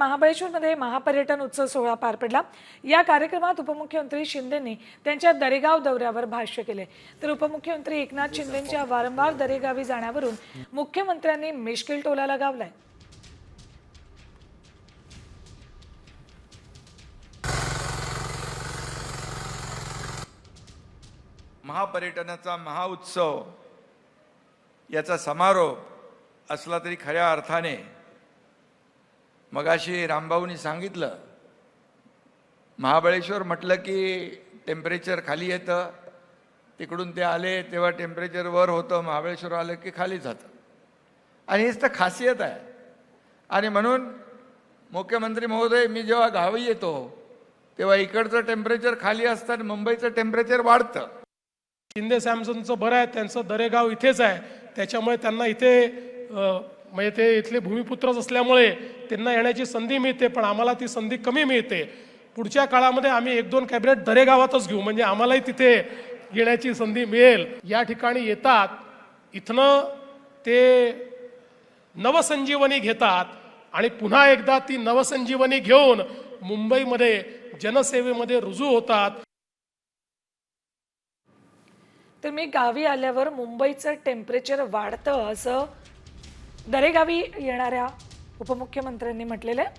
महाबळेश्वरमध्ये महापर्यटन उत्सव सोहळा पार पडला. या कार्यक्रमात उपमुख्यमंत्री शिंदेंनी त्यांच्या दरेगाव दौऱ्यावर भाष्य केले. तर उपमुख्यमंत्री एकनाथ शिंदेंच्या वारंवार दरेगावी जाण्यावरून मुख्यमंत्र्यांनी मिश्किल टोला लगावलाय महापर्यटनाचा महाउत्सव याचा समारोप असला तरी खऱ्या अर्थाने मगाशी रामभाऊनी सांगितलं महाबळेश्वर म्हटलं की टेम्परेचर खाली येतं तिकडून ते आले तेव्हा टेम्परेचर वर होतं महाबळेश्वर आलं की खाली जातं. आणि हीच तर खासियत आहे. आणि म्हणून मुख्यमंत्री महोदय मी जेव्हा गावी येतो तेव्हा इकडचं टेम्परेचर खाली असतं आणि मुंबईचं टेम्परेचर वाढतं. शिंदे सॅमसनचं बरं आहे त्यांचं दरेगाव इथेच आहे. त्याच्यामुळे त्यांना इथे म्हणजे ते इथले भूमिपुत्रच असल्यामुळे त्यांना येण्याची संधी मिळते पण आम्हाला ती संधी कमी मिळते. पुढच्या काळामध्ये आम्ही एक दोन कॅबिनेट दरेगावातच घेऊ म्हणजे आम्हालाही तिथे येण्याची संधी मिळेल. या ठिकाणी येतात इथनं ते नवसंजीवनी घेतात आणि पुन्हा एकदा ती नवसंजीवनी घेऊन मुंबईमध्ये जनसेवेमध्ये रुजू होतात. तर मी गावी आल्यावर मुंबईचं टेम्परेचर वाढतं असं दरेगावी येणाऱ्या उपमुख्यमंत्र्यांनी म्हटलेलं आहे.